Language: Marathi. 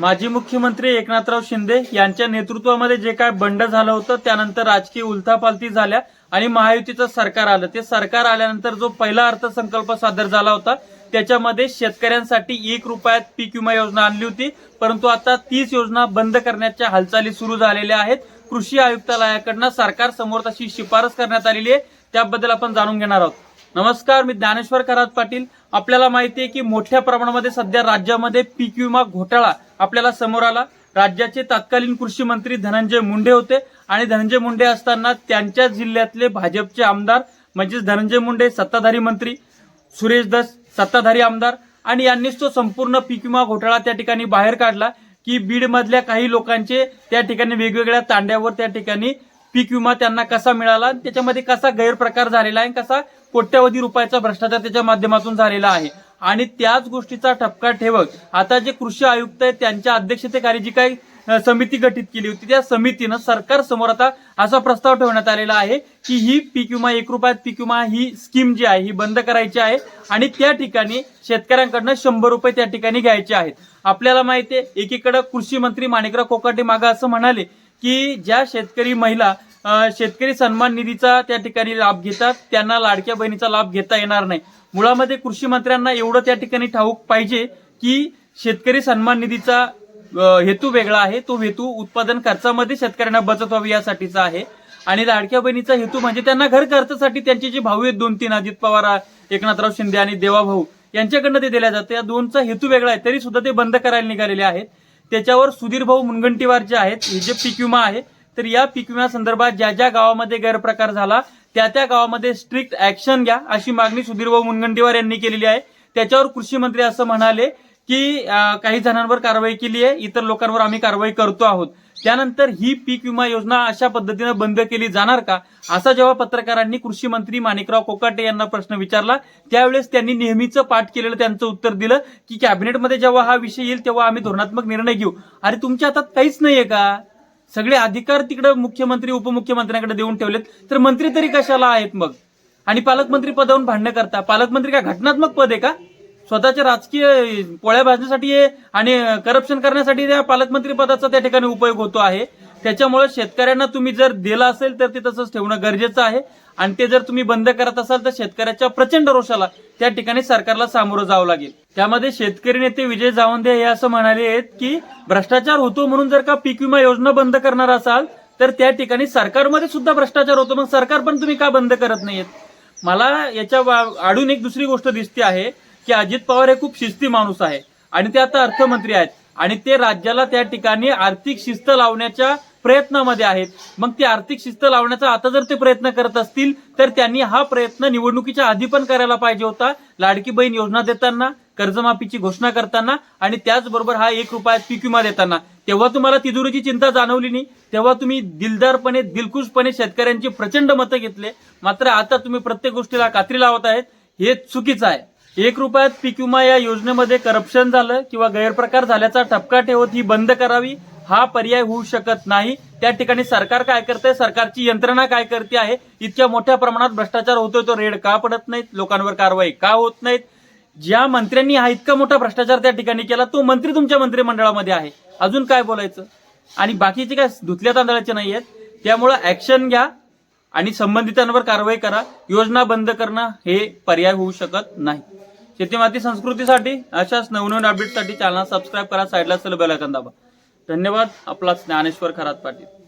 माजी मुख्यमंत्री एकनाथराव शिंदे यांच्या नेतृत्वामध्ये जे काय बंड झालं होतं त्यानंतर राजकीय उलथापालथी झाल्या आणि महायुतीचं सरकार आलं. ते सरकार आल्यानंतर जो पहिला अर्थसंकल्प सादर झाला होता त्याच्यामध्ये शेतकऱ्यांसाठी एक रुपयात पीक विमा योजना आणली होती. परंतु आता तीच योजना बंद करण्याच्या हालचाली सुरू झालेल्या आहेत. कृषी आयुक्तालयाकडनं सरकार समोर तशी शिफारस करण्यात आलेली आहे. त्याबद्दल आपण जाणून घेणार आहोत. नमस्कार मी ज्ञानेश्वर खरात पाटील. आपल्याला माहिती आहे की मोठ्या प्रमाणामध्ये सध्या राज्यामध्ये पीक विमा घोटाळा आपल्याला समोर आला. राज्याचे तत्कालीन कृषी मंत्री धनंजय मुंडे होते. आणि धनंजय मुंडे असताना त्यांच्या जिल्ह्यातले भाजपचे आमदार म्हणजेच धनंजय मुंडे सत्ताधारी मंत्री सुरेश दस सत्ताधारी आमदार. आणि यांनीच तो संपूर्ण पीक विमा घोटाळा त्या ठिकाणी बाहेर काढला की बीडमधल्या काही लोकांचे त्या ठिकाणी वेगवेगळ्या तांड्यावर त्या ठिकाणी पीक विमा त्यांना कसा मिळाला आणि त्याच्यामध्ये कसा गैरप्रकार झालेला आहे कसा कोट्यवधी रुपयाचा भ्रष्टाचार त्याच्या माध्यमातून झालेला आहे. आणि त्याच गोष्टीचा ठपका ठेवत आता जे कृषी आयुक्त आहेत त्यांच्या अध्यक्षतेखाली जी काही समिती गठीत केली होती त्या समितीनं सरकार समोर आता असा प्रस्ताव ठेवण्यात आलेला आहे की ही पीक विमा एक रुपयात पीक विमा ही स्कीम जी आहे ही बंद करायची आहे आणि त्या ठिकाणी शेतकऱ्यांकडनं शंभर रुपये त्या ठिकाणी घ्यायचे आहेत. आपल्याला माहिती आहे एकीकडे कृषी मंत्री माणिकराव कोकाटे मागा असं म्हणाले की ज्या शेतकरी महिला शेतकरी सन्मान निधीचा त्या ठिकाणी लाभ घेतात. त्यांना लाडक्या बहिणीचा लाभ घेता येणार नाही. मुळामध्ये कृषी मंत्र्यांना एवढं त्या ठिकाणी ठाऊक पाहिजे की शेतकरी सन्मान निधीचा हेतू वेगळा आहे. तो हेतू उत्पादन खर्चामध्ये शेतकऱ्यांना बचत व्हावी यासाठीचा आहे. आणि लाडक्या बहिणीचा हेतू म्हणजे त्यांना घर खर्चासाठी त्यांचे जे भाऊ आहेत दोन तीन अजित पवार एकनाथराव शिंदे आणि देवाभाऊ यांच्याकडनं ते दिल्या जातं या दोनचा हेतू वेगळा आहे. तरी सुद्धा ते बंद करायला निघालेले आहेत. त्याच्यावर सुधीर भाऊ मुनगंटीवार जे आहेत हे जे पीक विमा आहे तर या पीक विमा संदर्भात ज्या ज्या गावामध्ये गैरप्रकार झाला त्या त्या गावामध्ये स्ट्रिक्ट ऍक्शन घ्या अशी मागणी सुधीर भाऊ मुनगंटीवार यांनी केलेली आहे. त्याच्यावर कृषी मंत्री असं म्हणाले की काही जणांवर कारवाई केली आहे इतर लोकांवर आम्ही कारवाई करतो आहोत. त्यानंतर ही पीक विमा योजना अशा पद्धतीनं बंद केली जाणार का? असा जेव्हा पत्रकारांनी कृषी मंत्री माणिकराव कोकाटे यांना प्रश्न विचारला त्यावेळेस त्यांनी नेहमीचं पाठ केलेलं त्यांचं उत्तर दिलं की कॅबिनेटमध्ये जेव्हा हा विषय येईल तेव्हा आम्ही धोरणात्मक निर्णय घेऊ. अरे तुमच्या हातात काहीच नाहीये का? सगळे अधिकार तिकडे मुख्यमंत्री उपमुख्यमंत्र्यांकडे देऊन ठेवलेत. तर मंत्री तरी कशाला आहेत मग? आणि पालकमंत्री पदावरून भांडणं करता. पालकमंत्री काय घटनात्मक पद आहे का? स्वतःच्या राजकीय पोळ्या भाजण्यासाठी आणि करप्शन करण्यासाठी त्या पालकमंत्री पदाचा त्या ठिकाणी उपयोग होतो आहे. त्याच्यामुळे शेतकऱ्यांना तुम्ही जर दिलं असेल तर ते तसंच ठेवणं गरजेचं आहे. आणि ते जर तुम्ही बंद करत असाल तर शेतकऱ्याच्या प्रचंड रोषाला त्या ठिकाणी सरकारला सामोरं जावं लागेल. त्यामध्ये शेतकरी नेते विजय जावंदे हे असं म्हणाले आहेत की भ्रष्टाचार होतो म्हणून जर का पीक विमा योजना बंद करणार असाल तर त्या ठिकाणी सरकारमध्ये सुद्धा भ्रष्टाचार होतो. मग सरकार पण तुम्ही का बंद करत नाहीयेत? मला याच्या आडून एक दुसरी गोष्ट दिसते आहे की अजित पवार हे खूप शिस्ती माणूस आहे. आणि ते आता अर्थमंत्री आहेत. आणि ते राज्याला त्या ठिकाणी आर्थिक शिस्त लावण्याच्या प्रयत्नामध्ये आहेत. मग ती आर्थिक शिस्त लावण्याचा आता जर ते प्रयत्न करत असतील तर त्यांनी हा प्रयत्न निवडणुकीच्या आधी पण करायला पाहिजे होता. लाडकी बहीण योजना देताना कर्जमाफीची घोषणा करताना आणि त्याचबरोबर हा एक रुपयात पीक विमा देताना. तेव्हा तुम्हाला तिजोरीची चिंता जाणवली नाही. तेव्हा तुम्ही दिलदारपणे दिलखुशपणे शेतकऱ्यांचे प्रचंड मतं घेतले. मात्र आता तुम्ही प्रत्येक गोष्टीला कात्री लावत आहेत. हे चुकीचं आहे. एक रुपयात पीक विमा या योजनेमध्ये करप्शन झालं किंवा गैरप्रकार झाल्याचा ठपका ठेवत ही बंद करावी. हा पर्याय होऊ शकत नाही. त्या ठिकाणी सरकार काय करते सरकारची यंत्रणा काय करते आहे? इतक्या मोठ्या प्रमाणात भ्रष्टाचार होतोय तो रेड का पडत नाहीत? लोकांवर कारवाई का होत नाहीत? ज्या मंत्र्यांनी हा इतका मोठा भ्रष्टाचार त्या ठिकाणी केला तो मंत्री तुमच्या मंत्रिमंडळामध्ये आहे. अजून काय बोलायचं? आणि बाकीचे काय धुतल्या तांदळाचे नाही आहेत. त्यामुळं ऍक्शन घ्या आणि संबंधितांवर कारवाई करा. योजना बंद करणं हे पर्याय होऊ शकत नाही. शेती माती संस्कृतीसाठी अशाच नवनवीन अपडेटसाठी चॅनल सबस्क्राईब करा. साईडला असलेलं बेल आयकॉन दाबा. धन्यवाद. आपला ज्ञानेश्वर खरात पाटील.